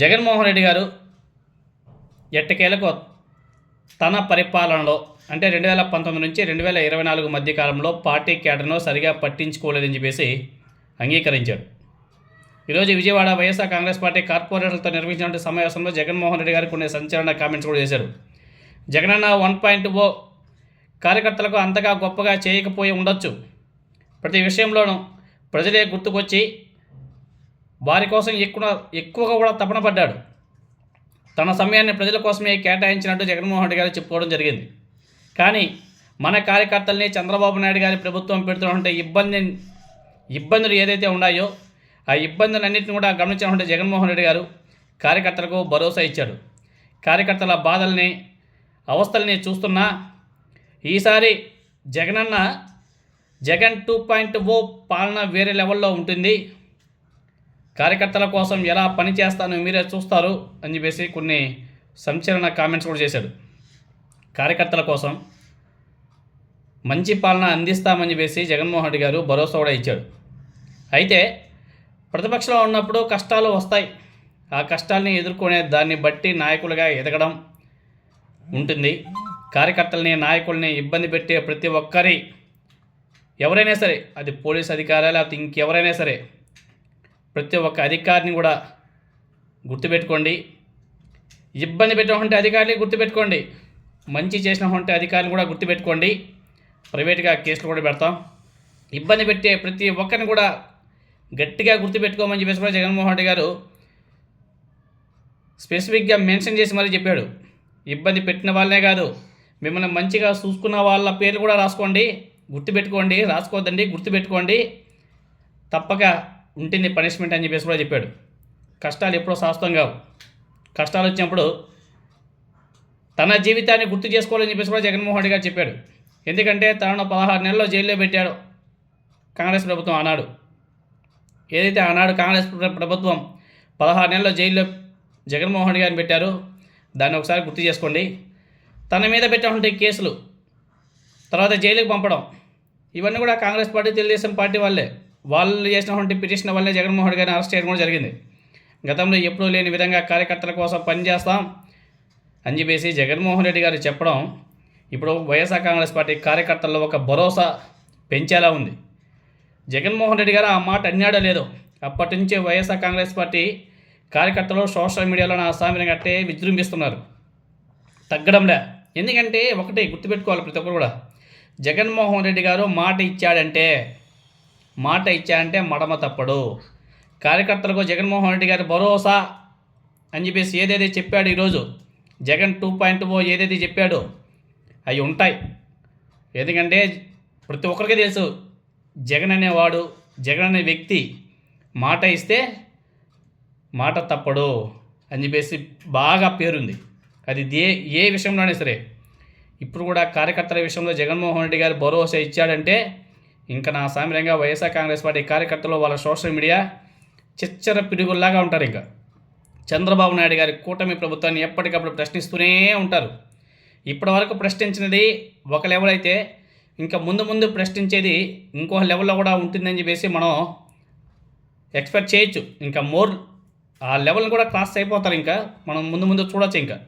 జగన్మోహన్ రెడ్డి గారు ఎట్టకేలకు తన పరిపాలనలో అంటే రెండు వేల పంతొమ్మిది నుంచి రెండు వేల ఇరవై నాలుగు మధ్య కాలంలో పార్టీ కేటర్ను సరిగా పట్టించుకోలేదని చెప్పేసి అంగీకరించాడు. ఈరోజు విజయవాడ వైఎస్ఆర్ కాంగ్రెస్ పార్టీ కార్పొరేటర్లతో నిర్వహించినటువంటి సమావేశంలో జగన్మోహన్ రెడ్డి గారు కొన్ని సంచలన కామెంట్స్ కూడా చేశారు. జగనన్న వన్ పాయింట్ ఓ కార్యకర్తలకు అంతగా గొప్పగా చేయకపోయి ఉండొచ్చు. ప్రతి విషయంలోనూ ప్రజలే గుర్తుకొచ్చి వారి కోసం ఎక్కువ ఎక్కువగా కూడా తపన పడ్డాడు. తన సమయాన్ని ప్రజల కోసమే కేటాయించినట్టు జగన్మోహన్ రెడ్డి గారు చెప్పుకోవడం జరిగింది. కానీ మన కార్యకర్తల్ని చంద్రబాబు నాయుడు గారి ప్రభుత్వం పెడుతున్నటువంటి ఇబ్బంది ఇబ్బందులు ఏదైతే ఉన్నాయో ఆ ఇబ్బందులన్నింటిని కూడా గమనించినటువంటి జగన్మోహన్ రెడ్డి గారు కార్యకర్తలకు భరోసా ఇచ్చాడు. కార్యకర్తల బాధల్ని అవస్థల్ని చూస్తున్నా ఈసారి Jaganna Jagan two point O పాలన వేరే లెవెల్లో ఉంటుంది. కార్యకర్తల కోసం ఎలా పని చేస్తానో మీరే చూస్తారు అని చెప్పేసి కొన్ని సంచలన కామెంట్స్ కూడా చేశాడు కార్యకర్తల కోసం మంచి పాలన అందిస్తామని చెప్పేసి జగన్మోహన్ రెడ్డి గారు భరోసా కూడా ఇచ్చాడు అయితే ప్రతిపక్షంలో ఉన్నప్పుడు కష్టాలు వస్తాయి. ఆ కష్టాల్ని ఎదుర్కొనే దాన్ని బట్టి నాయకులుగా ఎదగడం ఉంటుంది. కార్యకర్తల్ని నాయకుల్ని ఇబ్బంది పెట్టే ప్రతి ఒక్కరి ఎవరైనా సరే అది పోలీస్ అధికారా లేకపోతే ఇంకెవరైనా సరే ప్రతి ఒక్క అధికారిని కూడా గుర్తుపెట్టుకోండి. ఇబ్బంది పెట్టినటువంటి అధికారులు గుర్తుపెట్టుకోండి. మంచి చేసినటువంటి అధికారులు కూడా గుర్తుపెట్టుకోండి. ప్రైవేట్గా కేసులు కూడా పెడతాం. ఇబ్బంది పెట్టే ప్రతి ఒక్కరిని కూడా గట్టిగా గుర్తుపెట్టుకోమని చెప్పేసి కూడా జగన్మోహన్ రెడ్డి గారు స్పెసిఫిక్గా మెన్షన్ చేసి మరీ చెప్పాడు. ఇబ్బంది పెట్టిన వాళ్ళనే కాదు మిమ్మల్ని మంచిగా చూసుకున్న వాళ్ళ పేర్లు కూడా రాసుకోండి గుర్తుపెట్టుకోండి రాసుకోవద్దండి గుర్తుపెట్టుకోండి. తప్పక ఉంటుంది పనిష్మెంట్ అని చెప్పేసి కూడా చెప్పాడు. కష్టాలు ఎప్పుడో శాశ్వతం కావు. కష్టాలు వచ్చినప్పుడు తన జీవితాన్ని గుర్తు చేసుకోవాలని చెప్పేసి కూడా జగన్మోహన్ రెడ్డి గారు చెప్పాడు. ఎందుకంటే తనను పదహారు నెలల్లో జైల్లో పెట్టాడు కాంగ్రెస్ ప్రభుత్వం ఆనాడు. ఏదైతే ఆనాడు కాంగ్రెస్ ప్రభుత్వం పదహారు నెలల్లో జైల్లో జగన్మోహన్ రెడ్డి గారిని పెట్టారు దాన్ని ఒకసారి గుర్తు చేసుకోండి. తన మీద పెట్టినటువంటి కేసులు తర్వాత జైలుకి పంపడం ఇవన్నీ కూడా కాంగ్రెస్ పార్టీ తెలుగుదేశం పార్టీ వాళ్ళే. వాళ్ళు చేసినటువంటి పిటిషన్ వల్లే జగన్మోహన్ రెడ్డి గారిని అరెస్ట్ చేయడం కూడా జరిగింది. గతంలో ఎప్పుడూ లేని విధంగా కార్యకర్తల కోసం పనిచేస్తాం అని చెప్పేసి జగన్మోహన్ రెడ్డి గారు చెప్పడం ఇప్పుడు వైఎస్ఆర్ కాంగ్రెస్ పార్టీ కార్యకర్తల్లో ఒక భరోసా పెంచేలా ఉంది. జగన్మోహన్ రెడ్డి గారు ఆ మాట అన్నాడో లేదో అప్పటి నుంచి వైఎస్ఆర్ కాంగ్రెస్ పార్టీ కార్యకర్తలు సోషల్ మీడియాలో నా సామిని కట్టే విజృంభిస్తున్నారు. తగ్గడంలే. ఎందుకంటే ఒకటి గుర్తుపెట్టుకోవాలి ప్రతి ఒక్కరు కూడా. జగన్మోహన్ రెడ్డి గారు మాట ఇచ్చాడంటే మాట ఇచ్చాడంటే మడమ తప్పడు. కార్యకర్తలకు జగన్మోహన్ రెడ్డి గారి భరోసా అని చెప్పేసి ఏదైతే చెప్పాడు ఈరోజు. జగన్ టూ పాయింట్ ఓ ఏదైతే చెప్పాడో. అవి ఉంటాయి. ఎందుకంటే ప్రతి ఒక్కరికి తెలుసు జగన్ అనేవాడు జగన్ అనే వ్యక్తి మాట ఇస్తే మాట తప్పడు అని చెప్పేసి బాగా పేరుంది. అది దే ఏ విషయంలోనే సరే. ఇప్పుడు కూడా కార్యకర్తల విషయంలో జగన్మోహన్ రెడ్డి గారు భరోసా ఇచ్చాడంటే ఇంకా నా సామ్యంగా వైఎస్ఆర్ కాంగ్రెస్ పార్టీ కార్యకర్తలు వాళ్ళ సోషల్ మీడియా చిచ్చర పిడుగుల్లాగా ఉంటారు ఇంకా. చంద్రబాబు నాయుడు గారి కూటమి ప్రభుత్వాన్ని ఎప్పటికప్పుడు ప్రశ్నిస్తూనే ఉంటారు. ఇప్పటివరకు ప్రశ్నించినది ఒక లెవెల్ అయితే ఇంకా ముందు ముందు ప్రశ్నించేది ఇంకో లెవెల్లో కూడా ఉంటుందని చెప్పేసి మనం ఎక్స్పెక్ట్ చేయొచ్చు. ఇంకా మోర్ ఆ లెవెల్ని కూడా క్రాస్ అయిపోతారు ఇంకా. మనం ముందు ముందు చూడొచ్చు ఇంకా.